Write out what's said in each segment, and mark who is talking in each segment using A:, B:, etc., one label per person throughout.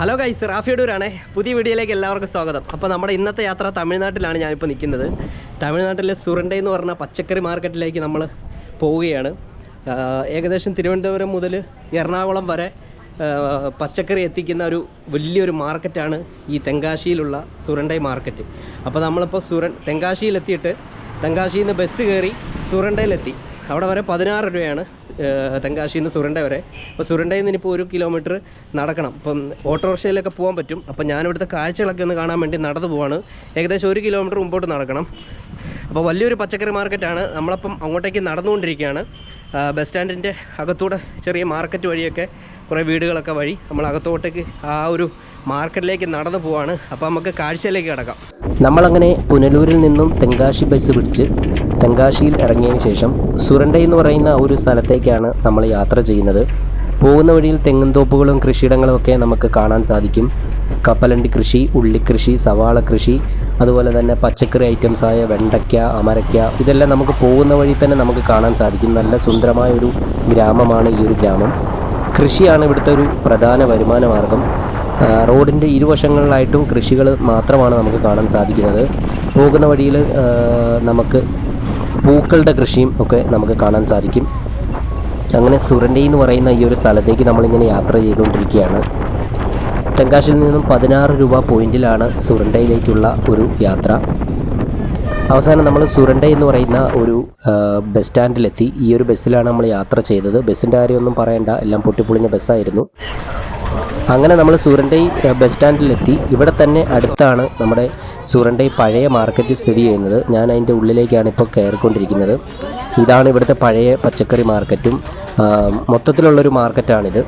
A: Hello guys റാഫിയോടൂരാണ് പുതിയ വീഡിയോയിലേക്ക് എല്ലാവർക്കും സ്വാഗതം. അപ്പോൾ നമ്മുടെ ഇന്നത്തെ യാത്ര തമിഴ്നാട്ടിലാണ് ഞാനിപ്പോൾ നിൽക്കുന്നത്. തമിഴ്നാട്ടിലെ സുരണ്ട എന്ന് പറഞ്ഞ പച്ചക്കറി മാർക്കറ്റിലേക്ക് നമ്മൾ പോവുകയാണ്. ഏകദേശം തിരുവനന്തപുരം മുതൽ എറണാകുളം വരെ പച്ചക്കറി എത്തിക്കുന്ന ഒരു വലിയൊരു മാർക്കറ്റാണ് ഈ തെങ്കാശിയിലുള്ള സുരണ്ടൈ മാർക്കറ്റ്. അപ്പോൾ നമ്മളിപ്പോൾ സുരൻ തെങ്കാശിയിലെത്തിയിട്ട് തെങ്കാശിയിൽ നിന്ന് ബസ് കയറി സുരണ്ടയിലെത്തി അവിടെ വരെ പതിനാറ് രൂപയാണ് തെങ്കാശിയിൽ നിന്ന് സുരണ്ട വരെ. അപ്പോൾ സുരണ്ടയിൽ നിന്ന് ഇനിയിപ്പോൾ ഒരു കിലോമീറ്റർ നടക്കണം. അപ്പം ഓട്ടോറിക്ഷയിലൊക്കെ പോകാൻ പറ്റും. അപ്പം ഞാനിവിടുത്തെ കാഴ്ചകളൊക്കെ ഒന്ന് കാണാൻ വേണ്ടി നടന്നു പോവാണ്. ഏകദേശം ഒരു കിലോമീറ്റർ മുമ്പോട്ട് നടക്കണം. അപ്പോൾ വലിയൊരു പച്ചക്കറി മാർക്കറ്റാണ്. നമ്മളപ്പം അങ്ങോട്ടേക്ക് നടന്നുകൊണ്ടിരിക്കുകയാണ്. ബസ് സ്റ്റാൻഡിന്റെ അകത്തൂടെ ചെറിയ മാർക്കറ്റ് വഴിയൊക്കെ കുറേ വീടുകളൊക്കെ വഴി നമ്മൾ അകത്തോട്ടേക്ക് ആ ഒരു മാർക്കറ്റിലേക്ക് നടന്നു പോവാണ്. അപ്പോൾ നമുക്ക് കാഴ്ചയിലേക്ക് കിടക്കാം.
B: നമ്മളങ്ങനെ പുനലൂരിൽ നിന്നും തെങ്കാശി ബസ് പിടിച്ച് തെങ്കാശിയിൽ ഇറങ്ങിയതിന് ശേഷം സുരണ്ട എന്ന് പറയുന്ന ഒരു സ്ഥലത്തേക്കാണ് നമ്മൾ യാത്ര ചെയ്യുന്നത്. പോകുന്ന വഴിയിൽ തെങ്ങുംതോപ്പുകളും കൃഷിയിടങ്ങളും ഒക്കെ നമുക്ക് കാണാൻ സാധിക്കും. കപ്പലണ്ടി കൃഷി ഉള്ളിക്കൃഷി സവാള കൃഷി അതുപോലെ തന്നെ പച്ചക്കറി ഐറ്റംസ് ആയ വെണ്ടയ്ക്ക അമരയ്ക്ക ഇതെല്ലാം നമുക്ക് പോകുന്ന വഴി തന്നെ നമുക്ക് കാണാൻ സാധിക്കും. നല്ല സുന്ദരമായ ഒരു ഗ്രാമമാണ് ഈ ഒരു ഗ്രാമം. കൃഷിയാണ് ഇവിടുത്തെ ഒരു പ്രധാന വരുമാന മാർഗം. റോഡിന്റെ ഇരുവശങ്ങളിലായിട്ടും കൃഷികൾ മാത്രമാണ് നമുക്ക് കാണാൻ സാധിക്കുന്നത്. പോകുന്ന വഴിയിൽ നമുക്ക് പൂക്കളുടെ കൃഷിയും ഒക്കെ നമുക്ക് കാണാൻ സാധിക്കും. അങ്ങനെ സുരണ്ടി എന്ന് പറയുന്ന ഈ ഒരു സ്ഥലത്തേക്ക് നമ്മളിങ്ങനെ യാത്ര ചെയ്തുകൊണ്ടിരിക്കുകയാണ്. തെങ്കാശിൽ നിന്നും പതിനാറ് രൂപ പോയിന്റിലാണ് സുരണ്ടയിലേക്കുള്ള ഒരു യാത്ര. അവസാനം നമ്മൾ സുരണ്ട എന്ന് പറയുന്ന ഒരു ബസ് സ്റ്റാൻഡിലെത്തി. ഈ ഒരു ബസ്സിലാണ് നമ്മൾ യാത്ര ചെയ്തത്. ബസ്സിന്റെ കാര്യമൊന്നും പറയണ്ട. എല്ലാം പൊട്ടിപ്പൊളിഞ്ഞ ബസ്സായിരുന്നു. അങ്ങനെ നമ്മൾ സുരണ്ടൈ ബസ് സ്റ്റാൻഡിലെത്തി. ഇവിടെ തന്നെ അടുത്താണ് നമ്മുടെ സൂരണ്ടൈ പഴയ മാർക്കറ്റ് സ്ഥിതി ചെയ്യുന്നത് ഞാൻ അതിന്റെ ഉള്ളിലേക്കാണ് ഇപ്പോൾ കയറിക്കൊണ്ടിരിക്കുന്നത്. ഇതാണ് ഇവിടുത്തെ പഴയ പച്ചക്കറി മാർക്കറ്റും മൊത്തത്തിലുള്ളൊരു മാർക്കറ്റാണിത്.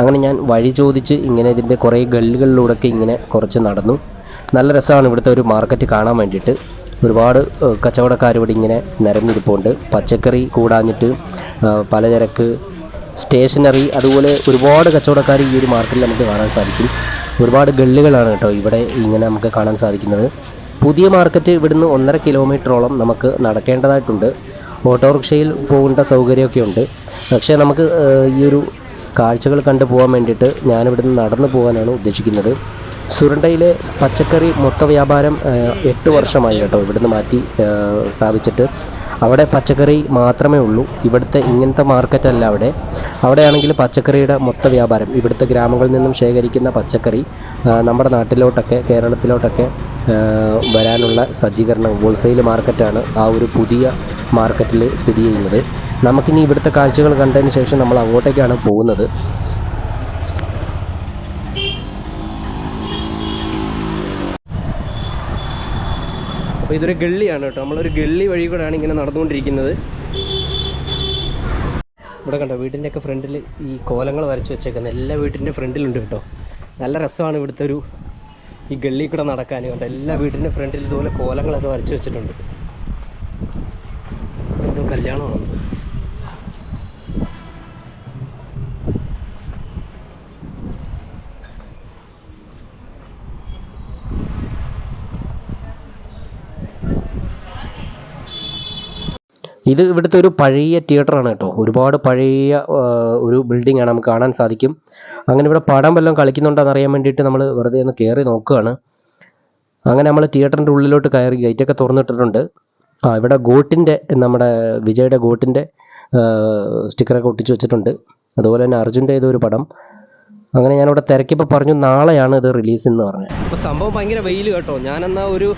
B: അങ്ങനെ ഞാൻ വഴി ചോദിച്ച് ഇങ്ങനെ ഇതിന്റെ കുറേ ഗള്ളികളിലൂടെയൊക്കെ ഇങ്ങനെ കുറച്ച് നടന്നു. നല്ല രസമാണ് ഇവിടുത്തെ ഒരു മാർക്കറ്റ് കാണാൻ വേണ്ടിയിട്ട്. ഒരുപാട് കച്ചവടക്കാർ ഇവിടെ ഇങ്ങനെ നിരന്നിരിപ്പുണ്ട്. പച്ചക്കറി കൂടാഞ്ഞിട്ട് പലചരക്ക് സ്റ്റേഷനറി അതുപോലെ ഒരുപാട് കച്ചവടക്കാർ ഈ ഒരു മാർക്കറ്റിൽ നമുക്ക് കാണാൻ സാധിക്കും. ഒരുപാട് ഗള്ളികളാണ് കേട്ടോ ഇവിടെ ഇങ്ങനെ നമുക്ക് കാണാൻ സാധിക്കുന്നത്. പുതിയ മാർക്കറ്റ് ഇവിടുന്ന് ഒന്നര കിലോമീറ്ററോളം നമുക്ക് നടക്കേണ്ടതായിട്ടുണ്ട്. ഓട്ടോറിക്ഷയിൽ പോകേണ്ട സൗകര്യമൊക്കെ ഉണ്ട്. പക്ഷേ നമുക്ക് ഈ ഒരു കാഴ്ചകൾ കണ്ടു പോകാൻ വേണ്ടിയിട്ട് ഞാനിവിടുന്ന് നടന്നു പോകാനാണ് ഉദ്ദേശിക്കുന്നത്. സുരണ്ടയിലെ പച്ചക്കറി മൊത്ത വ്യാപാരം എട്ട് വർഷമായി കേട്ടോ ഇവിടുന്ന് മാറ്റി സ്ഥാപിച്ചിട്ട്. അവിടെ പച്ചക്കറി മാത്രമേ ഉള്ളൂ. ഇവിടുത്തെ ഇങ്ങനത്തെ മാർക്കറ്റല്ല അവിടെ. അവിടെയാണെങ്കിൽ പച്ചക്കറിയുടെ മൊത്ത വ്യാപാരം. ഇവിടുത്തെ ഗ്രാമങ്ങളിൽ നിന്നും ശേഖരിക്കുന്ന പച്ചക്കറി നമ്മുടെ നാട്ടിലോട്ടൊക്കെ കേരളത്തിലോട്ടൊക്കെ വരാനുള്ള സജ്ജീകരണം ഹോൾസെയിൽ മാർക്കറ്റാണ് ആ ഒരു പുതിയ മാർക്കറ്റിൽ സ്ഥിതി ചെയ്യുന്നത്. നമുക്കിനി ഇവിടുത്തെ കാഴ്ചകൾ കണ്ടതിന് ശേഷം നമ്മൾ അങ്ങോട്ടേക്കാണ് പോകുന്നത്.
A: അപ്പോൾ ഇതൊരു ഗള്ളിയാണ് കേട്ടോ. നമ്മളൊരു ഗള്ളി വഴി കൂടെയാണ് ഇങ്ങനെ നടന്നുകൊണ്ടിരിക്കുന്നത്. ഇവിടെ കണ്ടോ വീടിന്റെയൊക്കെ ഫ്രണ്ടിൽ ഈ കോലങ്ങൾ വരച്ച് വെച്ചേക്കുന്നത് എല്ലാ വീട്ടിന്റെ ഫ്രണ്ടിലുണ്ട് കേട്ടോ. നല്ല രസമാണ് ഇവിടുത്തെ ഒരു ഈ ഗള്ളി കൂടെ നടക്കാൻ കണ്ടോ. എല്ലാ വീടിന്റെ ഫ്രണ്ടിൽ ഇതുപോലെ കോലങ്ങളൊക്കെ വരച്ച് വെച്ചിട്ടുണ്ട്. എന്തോ കല്യാണമാണ്?
B: ഇത് ഇവിടുത്തെ ഒരു പഴയ തിയേറ്ററാണ് കേട്ടോ. ഒരുപാട് പഴയ ഒരു ബിൽഡിംഗ് ആണ് നമുക്ക് കാണാൻ സാധിക്കും. അങ്ങനെ ഇവിടെ പടം വല്ലതും കളിക്കുന്നുണ്ടോ അറിയാൻ വേണ്ടിയിട്ട് നമ്മൾ വെറുതെ ഒന്ന് കയറി നോക്കുകയാണ്. അങ്ങനെ നമ്മൾ തിയേറ്ററിന്റെ ഉള്ളിലോട്ട് കയറി ഗേറ്റൊക്കെ തുറന്നിട്ടിട്ടുണ്ട്. ആ ഇവിടെ ഗോട്ടിന്റെ നമ്മുടെ വിജയുടെ ഗോട്ടിന്റെ സ്റ്റിക്കറൊക്കെ ഒട്ടിച്ച് വെച്ചിട്ടുണ്ട്. അതുപോലെ തന്നെ അർജുന്റെ ഇതൊരു പടം. അങ്ങനെ ഞാനിവിടെ തിരക്കിപ്പോൾ പറഞ്ഞു നാളെയാണ് ഇത് റിലീസ് എന്ന് പറഞ്ഞത്.
A: അപ്പോൾ സംഭവം ഭയങ്കര വെയിൽ കേട്ടോ. ഞാനെന്നാ ഒരു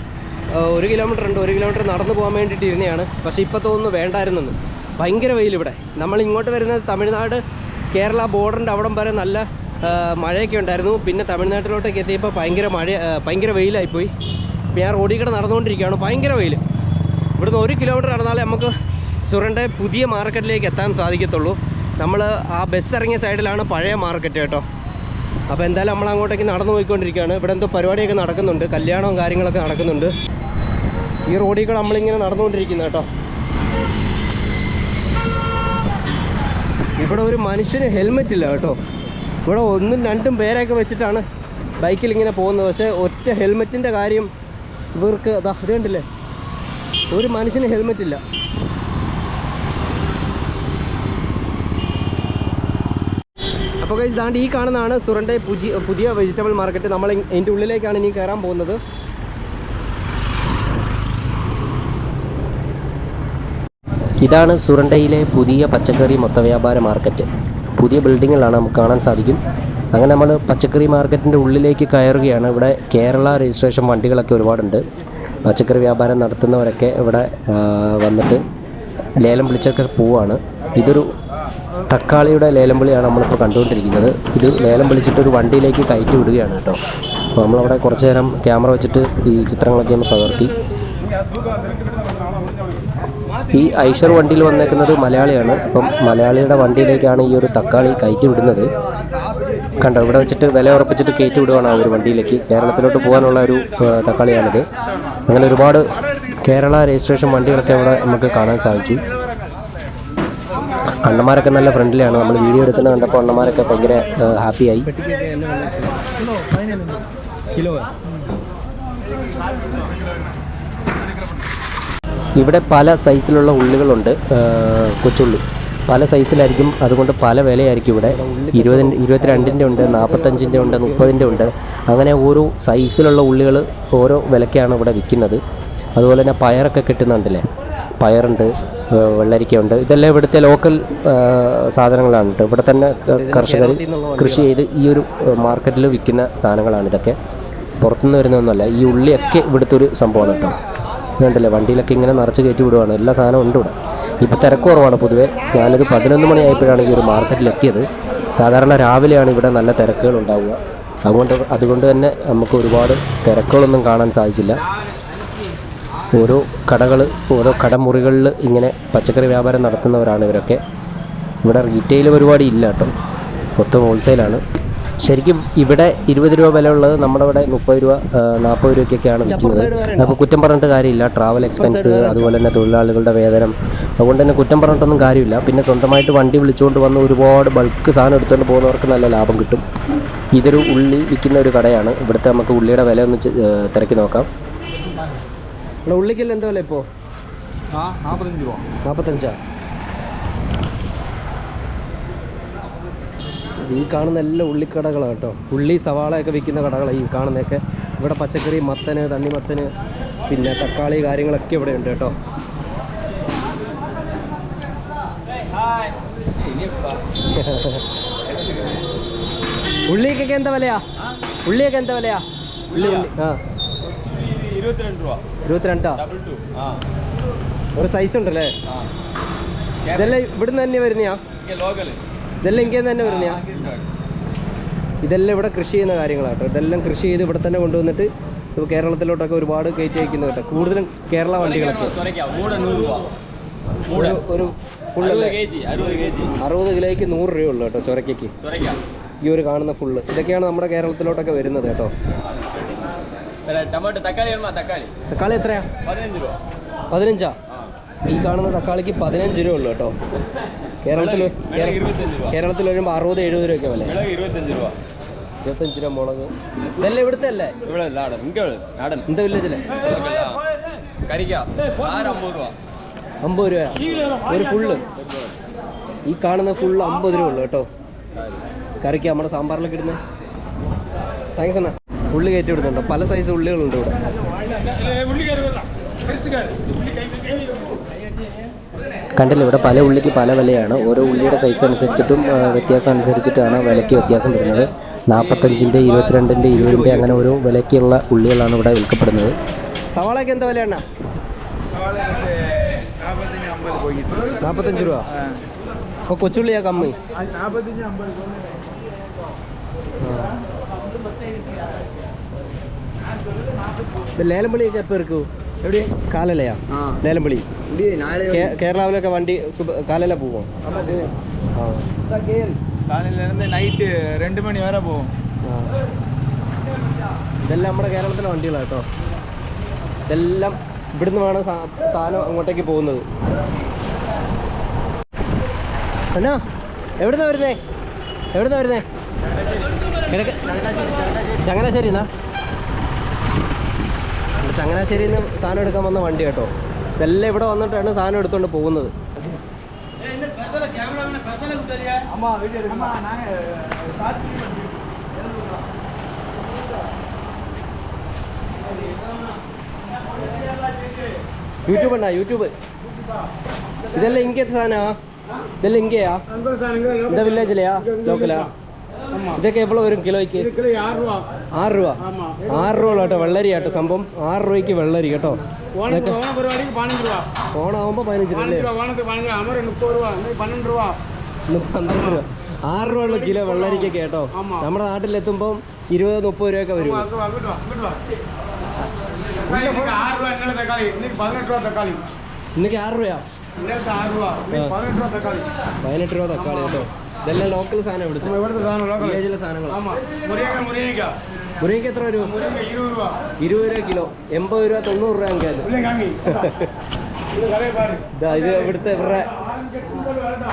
A: ഒരു കിലോമീറ്റർ ഉണ്ട് ഒരു കിലോമീറ്റർ നടന്നു പോകാൻ വേണ്ടിയിട്ട് ഇരുന്നതാണ്. പക്ഷേ ഇപ്പോൾ തോന്നുന്നു വേണ്ടായിരുന്നെന്ന്. ഭയങ്കര വെയിൽ ഇവിടെ. നമ്മൾ ഇങ്ങോട്ട് വരുന്നത് തമിഴ്നാട് കേരള ബോർഡറിന്റെ അവിടം വരെ നല്ല മഴയൊക്കെ ഉണ്ടായിരുന്നു. പിന്നെ തമിഴ്നാട്ടിലോട്ടൊക്കെ എത്തിയപ്പോൾ ഭയങ്കര മഴ ഭയങ്കര വെയിലായിപ്പോയി ഇപ്പോൾ ഞാൻ റോഡിൽ കൂടെ നടന്നുകൊണ്ടിരിക്കുകയാണ്. ഭയങ്കര വെയിൽ ഇവിടുന്ന് ഒരു കിലോമീറ്റർ നടന്നാലേ നമുക്ക് സുരണ്ട പുതിയ മാർക്കറ്റിലേക്ക് എത്താൻ സാധിക്കത്തുള്ളൂ. നമ്മൾ ആ ബസ് ഇറങ്ങിയ സൈഡിലാണ് പഴയ മാർക്കറ്റ് കേട്ടോ. അപ്പോൾ എന്തായാലും നമ്മൾ അങ്ങോട്ടേക്ക് നടന്നു പോയിക്കൊണ്ടിരിക്കുകയാണ്. ഇവിടെ എന്തോ പരിപാടിയൊക്കെ നടക്കുന്നുണ്ട്. കല്യാണവും കാര്യങ്ങളൊക്കെ നടക്കുന്നുണ്ട്. ഈ റോഡിൽ കൂടെ നമ്മളിങ്ങനെ നടന്നുകൊണ്ടിരിക്കുന്നത് കേട്ടോ. ഇവിടെ ഒരു മനുഷ്യന് ഹെൽമെറ്റ് ഇല്ല കേട്ടോ. ഇവിടെ ഒന്നും രണ്ടും പേരൊക്കെ വെച്ചിട്ടാണ് ബൈക്കിൽ ഇങ്ങനെ പോകുന്നത്. പക്ഷേ ഒറ്റ ഹെൽമെറ്റിന്റെ കാര്യം ഇവർക്ക് അതാ അത് കണ്ടില്ലേ? ഒരു മനുഷ്യന് ഹെൽമെറ്റ് ഇല്ല. അപ്പോൾ കഴിച്ച് ദാണ്ട് ഈ കാണുന്നതാണ് സുറന്റെ പുതിയ പുതിയ വെജിറ്റബിൾ മാർക്കറ്റ് നമ്മൾ അതിന്റെ ഉള്ളിലേക്കാണ് ഇനി കയറാൻ പോകുന്നത്.
B: ഇതാണ് സുറണ്ടയിലെ പുതിയ പച്ചക്കറി മൊത്തവ്യാപാര മാർക്കറ്റ് പുതിയ ബിൽഡിങ്ങുകളാണ് നമുക്ക് കാണാൻ സാധിക്കും. അങ്ങനെ നമ്മൾ പച്ചക്കറി മാർക്കറ്റിന്റെ ഉള്ളിലേക്ക് കയറുകയാണ്. ഇവിടെ കേരള രജിസ്ട്രേഷൻ വണ്ടികളൊക്കെ ഒരുപാടുണ്ട്. പച്ചക്കറി വ്യാപാരം നടത്തുന്നവരൊക്കെ ഇവിടെ വന്നിട്ട് ലേലം വിളിച്ചൊക്കെ പോവാണ്. ഇതൊരു തക്കാളിയുടെ ലേലം വിളിയാണ് നമ്മളിപ്പോൾ കണ്ടുകൊണ്ടിരിക്കുന്നത്. ഇത് ലേലം വിളിച്ചിട്ട് ഒരു വണ്ടിയിലേക്ക് കയറ്റി വിടുകയാണ് കേട്ടോ. അപ്പോൾ നമ്മളവിടെ കുറച്ച് നേരം ക്യാമറ വെച്ചിട്ട് ഈ ചിത്രങ്ങളൊക്കെ ഒന്ന് പകർത്തി. ഈ ഐഷർ വണ്ടിയിൽ വന്നേക്കുന്നത് മലയാളിയാണ്. അപ്പം മലയാളിയുടെ വണ്ടിയിലേക്കാണ് ഈ ഒരു തക്കാളി കയറ്റി വിടുന്നത്. കണ്ടോ ഇവിടെ വെച്ചിട്ട് വില ഉറപ്പിച്ചിട്ട് കയറ്റി വിടുവാണ് ആ ഒരു വണ്ടിയിലേക്ക്. കേരളത്തിലോട്ട് പോകാനുള്ള ഒരു തക്കാളിയാണിത്. അങ്ങനെ ഒരുപാട് കേരള രജിസ്ട്രേഷൻ വണ്ടികളൊക്കെ ഇവിടെ നമുക്ക് കാണാൻ സാധിച്ചു. അണ്ണന്മാരൊക്കെ നല്ല ഫ്രണ്ട്ലിയാണ് നമ്മൾ വീഡിയോ എടുക്കുന്നത് കണ്ടപ്പോൾ അണ്ണന്മാരൊക്കെ ഭയങ്കര ഹാപ്പിയായി ഇവിടെ പല സൈസിലുള്ള ഉള്ളുകളുണ്ട് കൊച്ചുള്ളി. പല സൈസിലായിരിക്കും അതുകൊണ്ട് പല വിലയായിരിക്കും ഇവിടെ. ഇരുപതിന്റെ ഇരുപത്തിരണ്ടിന്റെ ഉണ്ട് നാൽപ്പത്തഞ്ചിന്റെ ഉണ്ട് മുപ്പതിന്റെ ഉണ്ട്. അങ്ങനെ ഓരോ സൈസിലുള്ള ഉള്ളികൾ ഓരോ വിലക്കാണ് ഇവിടെ വിൽക്കുന്നത്. അതുപോലെ തന്നെ പയറൊക്കെ കിട്ടുന്നുണ്ടല്ലേ? പയറുണ്ട് വെള്ളരിക്കയുണ്ട്. ഇതെല്ലാം ഇവിടുത്തെ ലോക്കൽ സാധനങ്ങളാണ് കേട്ടോ. ഇവിടെ തന്നെ കർഷകർ കൃഷി ചെയ്ത് ഈ ഒരു മാർക്കറ്റിൽ വിൽക്കുന്ന സാധനങ്ങളാണ് ഇതൊക്കെ. പുറത്തുനിന്ന് വരുന്നതൊന്നുമല്ല ഈ ഉള്ളിയൊക്കെ ഇവിടുത്തെ ഒരു സംഭവമാണ് കേട്ടോ. ഇതുണ്ടല്ലേ വണ്ടിയിലൊക്കെ ഇങ്ങനെ നിറച്ച് കയറ്റി വിടുവാണ്. എല്ലാ സാധനവും ഉണ്ട് ഇവിടെ. ഇപ്പോൾ തിരക്ക് കുറവാണ് പൊതുവേ. ഞാനൊരു പതിനൊന്ന് മണിയായപ്പോഴാണ് ഈ ഒരു മാർക്കറ്റിൽ എത്തിയത്. സാധാരണ രാവിലെയാണ് ഇവിടെ നല്ല തിരക്കുകൾ ഉണ്ടാവുക. അതുകൊണ്ട് അതുകൊണ്ട് തന്നെ നമുക്ക് ഒരുപാട് തിരക്കുകളൊന്നും കാണാൻ സാധിച്ചില്ല. ഓരോ കടകൾ ഓരോ കടമുറികളിൽ ഇങ്ങനെ പച്ചക്കറി വ്യാപാരം നടത്തുന്നവരാണ് ഇവരൊക്കെ. ഇവിടെ റീറ്റെയിൽ പരിപാടി ഇല്ല കേട്ടോ. മൊത്തം ഹോൾസെയിലാണ് ശരിക്കും ഇവിടെ ഇരുപത് രൂപ വില ഉള്ളത് നമ്മുടെ ഇവിടെ മുപ്പത് രൂപ നാൽപ്പത് രൂപയ്ക്കൊക്കെയാണ് വിൽക്കുന്നത്. അപ്പോൾ കുറ്റം പറഞ്ഞിട്ട് കാര്യമില്ല. ട്രാവൽ എക്സ്പെൻസ് അതുപോലെ തന്നെ തൊഴിലാളികളുടെ വേതനം. അതുകൊണ്ട് തന്നെ കുറ്റം പറഞ്ഞിട്ടൊന്നും കാര്യമില്ല. പിന്നെ സ്വന്തമായിട്ട് വണ്ടി വിളിച്ചുകൊണ്ട് വന്ന് ഒരുപാട് ബൾക്ക് സാധനം എടുത്തുകൊണ്ട് പോകുന്നവർക്ക് നല്ല ലാഭം കിട്ടും. ഇതൊരു ഉള്ളി വിൽക്കുന്ന ഒരു കടയാണ്. ഇവിടുത്തെ നമുക്ക് ഉള്ളിയുടെ വില ഒന്ന് തിരക്കി നോക്കാം.
A: ഇവിടെ ഉള്ളിക്കല്ല എന്താ വില ഇപ്പോൾ
C: നാൽപ്പത്തഞ്ച് രൂപ.
A: നാൽപ്പത്തഞ്ചാ ഈ കാണുന്ന എല്ലാ ഉള്ളിക്കടകളാണ് കേട്ടോ. ഉള്ളി സവാളയൊക്കെ വിൽക്കുന്ന കടകളാണ് ഈ കാണുന്നതൊക്കെ. ഇവിടെ പച്ചക്കറി മത്തന് തണ്ണിമത്തന് പിന്നെ തക്കാളി കാര്യങ്ങളൊക്കെ ഇവിടെ ഉണ്ട് കേട്ടോ. ഉള്ളിക്കൊക്കെ എന്താ വിലയാ? ഉള്ളിയൊക്കെ എന്താ വിലയാ? ഉള്ളി ഉള്ളി ആ.
C: ഇരുപത്തിരണ്ട് രൂപ.
A: ഒരു സൈസ് ഉണ്ടല്ലേ? ഇതെല്ലാം ഇവിടുന്ന് തന്നെ വരുന്നയാ? ഇതെല്ലാം ഇങ്ങനെ തന്നെ വരുന്നയാ? ഇതെല്ലാം ഇവിടെ കൃഷി ചെയ്യുന്ന കാര്യങ്ങളാണ് കേട്ടോ. ഇതെല്ലാം കൃഷി ചെയ്ത് ഇവിടെ തന്നെ കൊണ്ടുവന്നിട്ട് ഇപ്പോൾ കേരളത്തിലോട്ടൊക്കെ ഒരുപാട് കയറ്റി അയക്കുന്നത് കേട്ടോ. കൂടുതലും കേരള വണ്ടികളൊക്കെ.
C: രൂപ.
A: ഒരു ഒരു ഫുള്ള്
C: അറുപത്
A: കിലോയ്ക്ക് നൂറ് രൂപയുള്ളൂ കേട്ടോ ചൊരക്കയ്ക്ക് ഈ ഒരു കാണുന്ന ഫുള്ള് ഇതൊക്കെയാണ് നമ്മുടെ കേരളത്തിലോട്ടൊക്കെ വരുന്നത് കേട്ടോ.
C: ടൊമാറ്റോ തക്കാളി വേണമാ തക്കാളി.
A: തക്കാളി എത്രയാ?
C: പതിനഞ്ച് രൂപ.
A: പതിനഞ്ചാ?
C: ആ.
A: ഈ കാണുന്ന തക്കാളിക്ക് പതിനഞ്ച് രൂപ ഉള്ളു കേട്ടോ. കേരളത്തിൽ കേരളത്തിൽ വരുമ്പോൾ അറുപത് എഴുപത് രൂപയൊക്കെ വില.
C: ഇരുപത്തഞ്ച് രൂപ.
A: ഇരുപത്തഞ്ച് രൂപ മുളക്. ഇതെല്ലാം ഇവിടുത്തെ അല്ലേ?
C: ഇവിടെ നാടൻ.
A: എന്താ വില്ലേജിലെ?
C: അമ്പത് രൂപ.
A: അമ്പത് രൂപ ഒരു ഫുള്ള് ഈ കാണുന്ന ഫുള്ള് അമ്പത് രൂപ ഉള്ളു കേട്ടോ. കറിക്ക് നമ്മുടെ സാമ്പാറിലൊക്കെ ഇടുന്നത് താങ്ക്സ് അണ്ണാ. ഉള്ളി കയറ്റി വിടുന്നുണ്ട് പല സൈസ് ഉള്ളികളുണ്ട്
B: കണ്ടില്ല ഇവിടെ പല ഉള്ളിക്ക് പല വിലയാണ്. ഓരോ ഉള്ളിയുടെ സൈസ് അനുസരിച്ചിട്ടും വ്യത്യാസം അനുസരിച്ചിട്ടാണ് വിലയ്ക്ക് വ്യത്യാസം വരുന്നത്. നാൽപ്പത്തഞ്ചിന്റെ ഇരുപത്തിരണ്ടിന്റെ ഇരുപതിന്റെ അങ്ങനെ ഓരോ വിലയ്ക്കുള്ള ഉള്ളികളാണ് ഇവിടെ വിൽക്കപ്പെടുന്നത്.
A: സവാളയ്ക്ക് എന്താ വിലയാണ്
C: നാൽപ്പത്തഞ്ച്
A: രൂപ? അപ്പോൾ കൊച്ചുള്ളിയാ കമ്മി.
C: നാൽപ്പത്തഞ്ച്
A: ലേലംപള്ളിയൊക്കെ എപ്പോ ഇറക്കൂ? എവിടെ കാലലയാ? ലേലംപള്ളി. കേരളാവിലൊക്കെ വണ്ടി കാലല പോവോ?
C: നൈറ്റ് രണ്ട് മണി വരെ
A: പോവും. ഇതെല്ലാം നമ്മുടെ കേരളത്തിലെ വണ്ടികളാണ് കേട്ടോ. ഇതെല്ലാം ഇവിടുന്ന് വേണം സാധനം അങ്ങോട്ടേക്ക് പോകുന്നത്. അണ്ണാ എവിടുന്നാ വരുന്നേ? എവിടുന്നാ വരുന്നേ? ചങ്ങനാശ്ശേരി എന്നാ? ചങ്ങനാശ്ശേരിയിൽ നിന്ന് സാധനം എടുക്കാൻ വന്ന വണ്ടി കേട്ടോ. ഇതെല്ലാം ഇവിടെ വന്നിട്ടാണ് സാധനം എടുത്തുകൊണ്ട് പോകുന്നത്. യൂട്യൂബ് ഉണ്ടാ യൂട്യൂബ്. ഇതെല്ലാം ഇങ്കത്തെ സാധനമാ? ഇതെല്ലാം ഇങ്കയാ ഇതാ വില്ലേജിലെയാ ലോക്കലാ ഇതൊക്കെ എപ്പോഴും വരും കിലോയ്ക്ക്? ആറ് രൂപ. ആറ് രൂപ? കേട്ടോ വെള്ളരി കേട്ടോ സംഭവം. ആറ് രൂപയ്ക്ക് വെള്ളരി കേട്ടോ. ഓണാവുമ്പോ പതിനഞ്ച് രൂപ പന്ത്രണ്ട് രൂപ ആറ് രൂപ ഉള്ള കിലോ വെള്ളരിക്ക കേട്ടോ. നമ്മുടെ നാട്ടിലെത്തുമ്പോൾ ഇരുപത് മുപ്പത് രൂപയൊക്കെ വരും. ഇന്നൊക്കെ ആറ് രൂപയാ? പതിനെട്ട് രൂപ തക്കാളി കേട്ടോ. ഇതെല്ലാം ലോക്കൽ സാധനം
C: എടുത്തു ഇവിടുത്തെ സാധനം സാധനങ്ങൾ
A: മുരിങ്ങയ്ക്ക്. എത്ര
C: രൂപ.
A: ഇരുപത് രൂപ കിലോ. എൺപത് രൂപ തൊണ്ണൂറ് രൂപ
C: ഇതാ
A: ഇത് ഇവിടുത്തെ ഇവരുടെ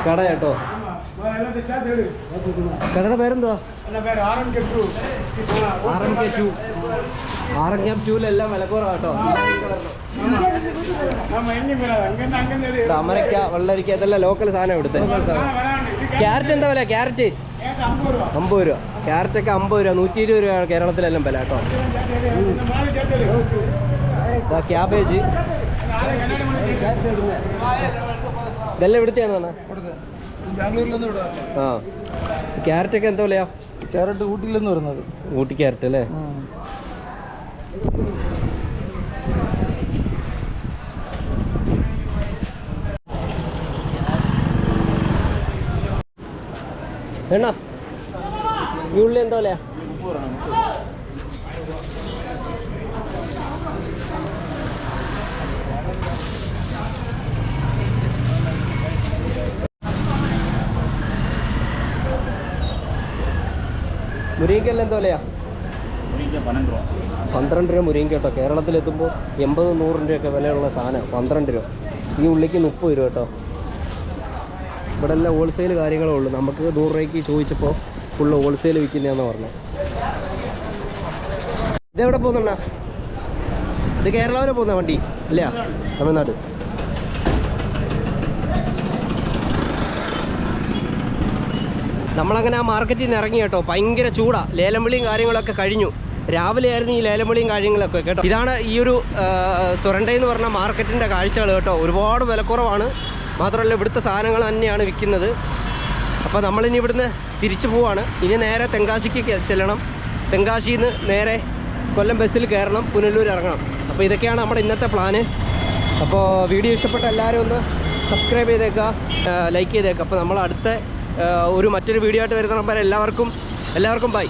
A: കട കേട്ടോ. കടയുടെ പേരെന്തുവാ? ആർ എം കെ ടു വിലക്കുറവാ കേട്ടോ. അമരക്ക വെള്ളരിക്ക ഇതെല്ലാം ലോക്കൽ സാധനം ഇവിടുത്തെ. ക്യാരറ്റ് എന്താ വില? ക്യാരറ്റ്? അമ്പത് രൂപ. ക്യാരറ്റ് ഒക്കെ അമ്പത് രൂപ. നൂറ്റി ഇരുപത് രൂപയാണ് കേരളത്തിലെല്ലാം വില കേട്ടോ. ക്യാബേജ്. ഇതെല്ലാം ഇവിടുത്തെയാണ് ആ. ക്യാരറ്റ് ഒക്കെ എന്താ വിലയാ?
C: ക്യാരറ്റ് ഊട്ടിയിലെന്ന് പറയുന്നത്
A: ഊട്ടി ക്യാരറ്റ് അല്ലേ? എണ്ണ. ഈ ഉള്ളി എന്താ വിലയാ വിലയാ പന്ത്രണ്ട് രൂപ മുരിങ്ങ കേട്ടോ. കേരളത്തിലെത്തുമ്പോൾ എൺപത് നൂറിന്റെയൊക്കെ വിലയുള്ള സാധനം. പന്ത്രണ്ട് രൂപ. ഈ ഉള്ളിക്ക് മുപ്പത് രൂപ കേട്ടോ. ഇവിടെ എല്ലാം ഹോൾസെയിൽ കാര്യങ്ങളേ ഉള്ളൂ. നമുക്ക് നൂറ് രൂപയ്ക്ക് ചോദിച്ചപ്പോൾ ഫുള്ള് ഹോൾസെയിൽ വിൽക്കുന്നതെന്ന് പറഞ്ഞു. ഇതെവിടെ പോകുന്നുണ്ടാ ഇത് കേരള വരെ പോകുന്ന വണ്ടി ഇല്ല തമിഴ്നാട്. നമ്മളങ്ങനെ ആ മാർക്കറ്റിൽ നിന്ന് ഇറങ്ങി കേട്ടോ. ഭയങ്കര ചൂടാ. ലേലം വിളിയും കാര്യങ്ങളൊക്കെ കഴിഞ്ഞു. രാവിലെ ആയിരുന്നു ഈ ലേലം വിളിയും കാര്യങ്ങളൊക്കെ കേട്ടോ. ഇതാണ് ഈ ഒരു സുരണ്ടെന്ന് പറഞ്ഞ മാർക്കറ്റിന്റെ കാഴ്ചകൾ കേട്ടോ. ഒരുപാട് വിലക്കുറവാണ്. മാത്രമല്ല ഇവിടുത്തെ സാധനങ്ങൾ തന്നെയാണ് വിൽക്കുന്നത്. അപ്പോൾ നമ്മളിനി ഇവിടുന്ന് തിരിച്ചു പോവാണ്. ഇനി നേരെ തെങ്കാശിക്ക് ചെല്ലണം. തെങ്കാശിയിൽ നിന്ന് നേരെ കൊല്ലം ബസ്സിൽ കയറണം. പുനലൂർ ഇറങ്ങണം. അപ്പോൾ ഇതൊക്കെയാണ് നമ്മുടെ ഇന്നത്തെ പ്ലാന് അപ്പോൾ വീഡിയോ ഇഷ്ടപ്പെട്ട എല്ലാവരും ഒന്ന് സബ്സ്ക്രൈബ് ചെയ്തേക്കുക. ലൈക്ക് ചെയ്തേക്കുക. അപ്പോൾ നമ്മൾ അടുത്ത ഒരു മറ്റൊരു വീഡിയോ ആയിട്ട് വരുന്ന എല്ലാവർക്കും എല്ലാവർക്കും ബൈ